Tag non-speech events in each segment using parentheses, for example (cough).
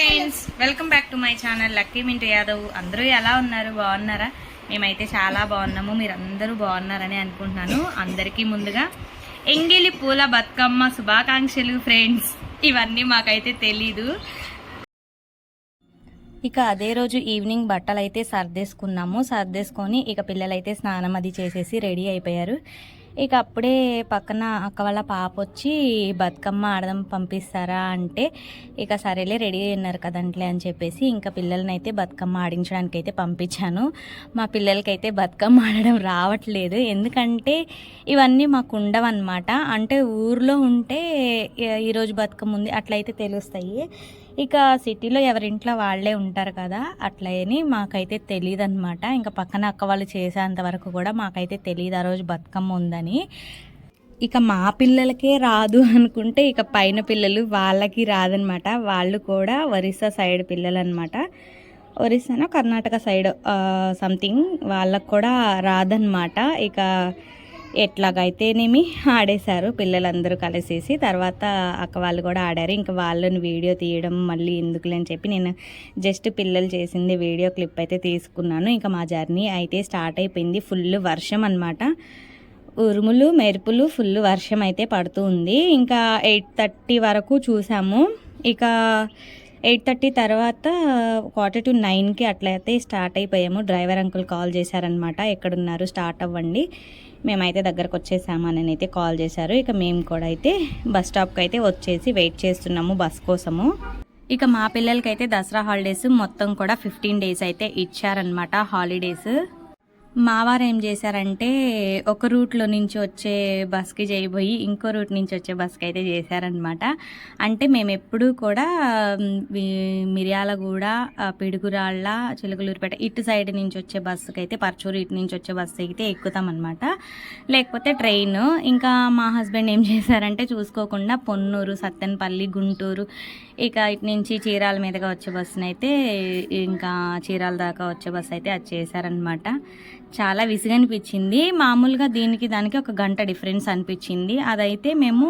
Friends welcome back to my channel lucky Mintu Yadav అందరూ ఎలా ఉన్నారు? బాగున్నారా? మేమైతే చాలా బాగున్నాము. మీరందరూ బాగున్నారని అనుకుంటున్నాను. అందరికీ ముందుగా ఎంగిలి పూల బతుకమ్మ శుభాకాంక్షలు ఫ్రెండ్స్ ఇవన్నీ మాకైతే తెలీదు. ఇక అదే రోజు ఈవినింగ్ బట్టలు అయితే సర్దేసుకున్నాము. సర్దేసుకొని ఇక పిల్లలైతే స్నానం అది చేసేసి రెడీ అయిపోయారు. ఇక అప్పుడే పక్కన అక్క వాళ్ళ పాప వచ్చి బతుకమ్మ ఆడదాం పంపిస్తారా అంటే ఇక సరేలే రెడీ అయినారు కదంట్లే అని చెప్పేసి ఇంకా పిల్లల్ని అయితే బతుకమ్మ ఆడించడానికి అయితే పంపించాను. మా పిల్లలకైతే బతుకమ్మ ఆడడం రావట్లేదు. ఎందుకంటే ఇవన్నీ మాకు ఉండవన్నమాట. అంటే ఊర్లో ఉంటే ఈరోజు బతుకమ్మ ఉంది అట్లయితే తెలుస్తాయి. ఇక సిటీలో ఎవరింట్లో వాళ్ళే ఉంటారు కదా అట్లయని మాకైతే తెలియదు అనమాట ఇంకా పక్కన అక్క వాళ్ళు చేసేంత వరకు కూడా మాకైతే తెలియదు ఆ రోజు బతుకమ్మ ఉందని. ఇక మా పిల్లలకే రాదు (laughs) అనుకుంటే ఇక పైన పిల్లలు వాళ్ళకి రాదనమాట వాళ్ళు కూడా ఒరిస్సా సైడ్ పిల్లలు అనమాట ఒరిస్సానో కర్ణాటక సైడ్ సంథింగ్ వాళ్ళకు కూడా రాదనమాట ఇక ఎట్లాగైతేనేమి ఆడేశారు పిల్లలందరూ కలిసేసి. తర్వాత అక్క వాళ్ళు కూడా ఆడారు. ఇంకా వాళ్ళని వీడియో తీయడం మళ్ళీ ఎందుకులే అని చెప్పి నేను జస్ట్ పిల్లలు చేసింది వీడియో క్లిప్ అయితే తీసుకున్నాను. ఇంకా మా జర్నీ అయితే స్టార్ట్ అయిపోయింది. ఫుల్ వర్షం అనమాట ఉరుములు మెరుపులు ఫుల్ వర్షం అయితే పడుతూ ఉంది. ఇంకా ఎయిట్ థర్టీ వరకు చూసాము. ఇక ఎయిట్ థర్టీ తర్వాత క్వార్టర్ టు నైన్కి అట్లయితే స్టార్ట్ అయిపోయాము. డ్రైవర్ అంకుల్ కాల్ చేశారనమాట ఎక్కడున్నారు? స్టార్ట్ అవ్వండి. మేమైతే దగ్గరకు వచ్చేసాము అని అయితే కాల్ చేశారు. ఇక మేము కూడా అయితే బస్ స్టాప్కి అయితే వచ్చేసి వెయిట్ చేస్తున్నాము బస్ కోసము. ఇక మా పిల్లలకైతే దసరా హాలిడేస్ మొత్తం కూడా ఫిఫ్టీన్ డేస్ అయితే ఇచ్చారనమాట హాలిడేస్. మావారు ఏం చేశారంటే ఒక రూట్లో నుంచి వచ్చే బస్కి చేయబోయి ఇంకో రూట్ నుంచి వచ్చే బస్కి అయితే చేశారనమాట అంటే మేము ఎప్పుడూ కూడా మిర్యాలగూడ పిడుగురాళ్ళ చిలుకలూరుపేట ఇటు సైడ్ నుంచి వచ్చే బస్సుకి అయితే పరచూరు ఇటు నుంచి వచ్చే బస్సు అయితే ఎక్కుతామన్నమాట. లేకపోతే ట్రైన్. ఇంకా మా హస్బెండ్ ఏం చేశారంటే చూసుకోకుండా పొన్నూరు సత్తెనపల్లి గుంటూరు ఇక ఇటు నుంచి చీరాల మీదుగా వచ్చే బస్సునైతే అయితే ఇంకా చీరాల దాకా వచ్చే బస్సు అయితే అది చేశారనమాట చాలా విసిగనిపించింది. మామూలుగా దీనికి దానికి ఒక గంట డిఫరెన్స్ అనిపించింది. అదైతే మేము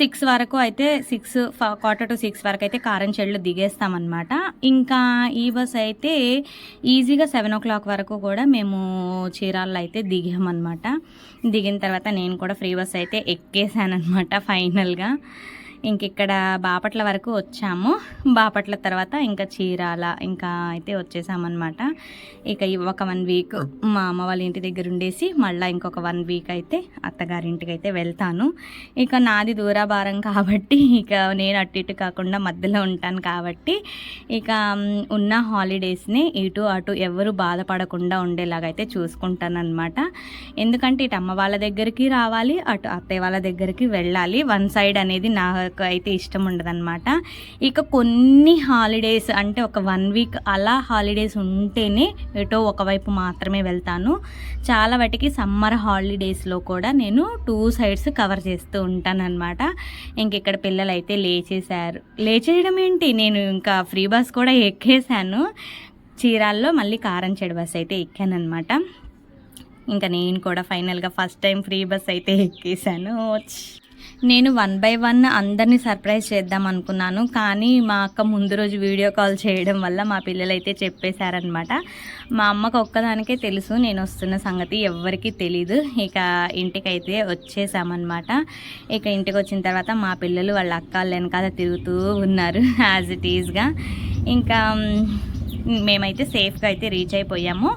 సిక్స్ వరకు అయితే సిక్స్ క్వార్టర్ టు సిక్స్ వరకు అయితే కారం కారంచెళ్ళు దిగేస్తామన్నమాట. ఇంకా ఈ బస్ అయితే ఈజీగా సెవెన్ ఓ క్లాక్ వరకు కూడా మేము చీరాల్లో అయితే దిగామన్నమాట. దిగిన తర్వాత నేను కూడా ఫ్రీ బస్ అయితే ఎక్కేసానమాట ఫైనల్గా. ఇంక ఇక్కడ బాపట్ల వరకు వచ్చాము. బాపట్ల తర్వాత ఇంకా చీరాల ఇంకా అయితే వచ్చేసామన్నమాట. ఇక ఒక వన్ వీక్ మా అమ్మ వాళ్ళ ఇంటి దగ్గర ఉండేసి మళ్ళీ ఇంకొక వన్ వీక్ అయితే అత్తగారింటికి అయితే వెళ్తాను. ఇక నాది దూరాభారం కాబట్టి ఇక నేను అటు ఇటు కాకుండా మధ్యలో ఉంటాను కాబట్టి ఇక ఉన్న హాలిడేస్ని ఇటు అటు ఎవరు బాధపడకుండా ఉండేలాగా అయితే చూసుకుంటాను అనమాట ఎందుకంటే ఇటు అమ్మ వాళ్ళ దగ్గరికి రావాలి అటు అత్తయ్య వాళ్ళ దగ్గరికి వెళ్ళాలి. వన్ సైడ్ అనేది నా నాకు అయితే ఇష్టం ఉండదన్నమాట. ఇక కొన్ని హాలిడేస్ అంటే ఒక వన్ వీక్ అలా హాలిడేస్ ఉంటేనే ఎటో ఒకవైపు మాత్రమే వెళ్తాను. చాలా వాటికి సమ్మర్ హాలిడేస్లో కూడా నేను టూ సైడ్స్ కవర్ చేస్తూ ఉంటానన్నమాట. ఇంక ఇక్కడ పిల్లలు అయితే లేచేశారు. లేచేయడం ఏంటి? నేను ఇంకా ఫ్రీ బస్ కూడా ఎక్కేసాను చీరాల్లో మళ్ళీ కారం చెడు బస్ అయితే ఎక్కానమాట ఇంకా నేను కూడా ఫైనల్గా ఫస్ట్ టైం ఫ్రీ బస్ అయితే ఎక్కేసాను నేను వన్ బై వన్ అందరినీ సర్ప్రైజ్ చేద్దాం అనుకున్నాను. కానీ మా అక్క ముందు రోజు వీడియో కాల్ చేయడం వల్ల మా పిల్లలు అయితే చెప్పేశారనమాట మా అమ్మకు ఒక్కదానికే తెలుసు నేను వస్తున్న సంగతి ఎవ్వరికీ తెలీదు. ఇక ఇంటికైతే వచ్చేసామన్నమాట. ఇక ఇంటికి వచ్చిన తర్వాత మా పిల్లలు వాళ్ళ అక్క వాళ్ళ వెనకాల తిరుగుతూ ఉన్నారు యాజ్ ఇట్ ఈజ్గా ఇంకా మేమైతే సేఫ్గా అయితే రీచ్ అయిపోయాము.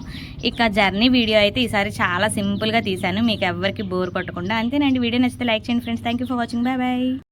ఇక జర్నీ వీడియో అయితే ఈసారి చాలా సింపుల్గా తీశాను. మీకు ఎవరికి బోర్ కొట్టకుండా. అంతేనండి. వీడియో నచ్చితే లైక్ చేయండి friends thank you for watching bye bye